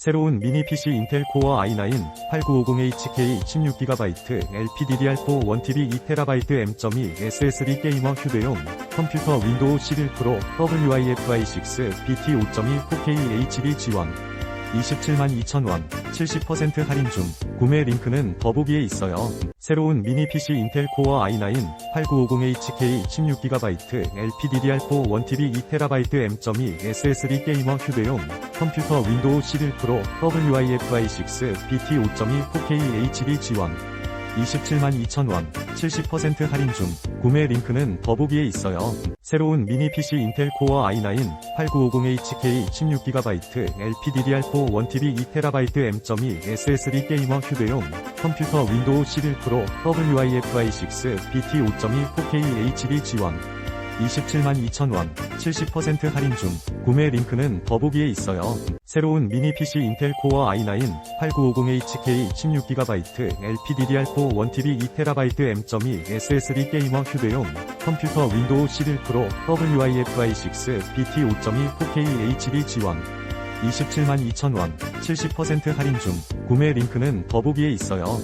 새로운 미니 PC 인텔 코어 i9 8950HK 16GB LPDDR4 1TB 2TB M.2 SSD 게이머 휴대용 컴퓨터 윈도우 11 프로 WIFI6 BT 5.2 4K HB 지원 272,000원 70% 할인 중 구매 링크는 더보기에 있어요. 새로운 미니 PC 인텔 코어 i9 8950HK 16GB LPDDR4 1TB 2TB M.2 SSD 게이머 휴대용 컴퓨터 윈도우 11 프로 WIFI6 BT 5.2 4K HB 지원 272,000원 70% 할인 중 구매 링크는 더보기에 있어요. 새로운 미니 PC 인텔 코어 i9 8950HK 16GB LPDDR4 1TB 2TB M.2 SSD 게이머 휴대용 컴퓨터 윈도우 11 프로 WIFI6 BT 5.2 4K HB 지원 272,000원 70% 할인 중 구매 링크는 더보기에 있어요. 새로운 미니 PC 인텔 코어 i9 8950HK 16GB LPDDR4 1TB 2TB M.2 SSD 게이머 휴대용 컴퓨터 윈도우 11 프로 WIFI6 BT 5.2 4K HB 지원 272,000원 70% 할인 중 구매 링크는 더보기에 있어요.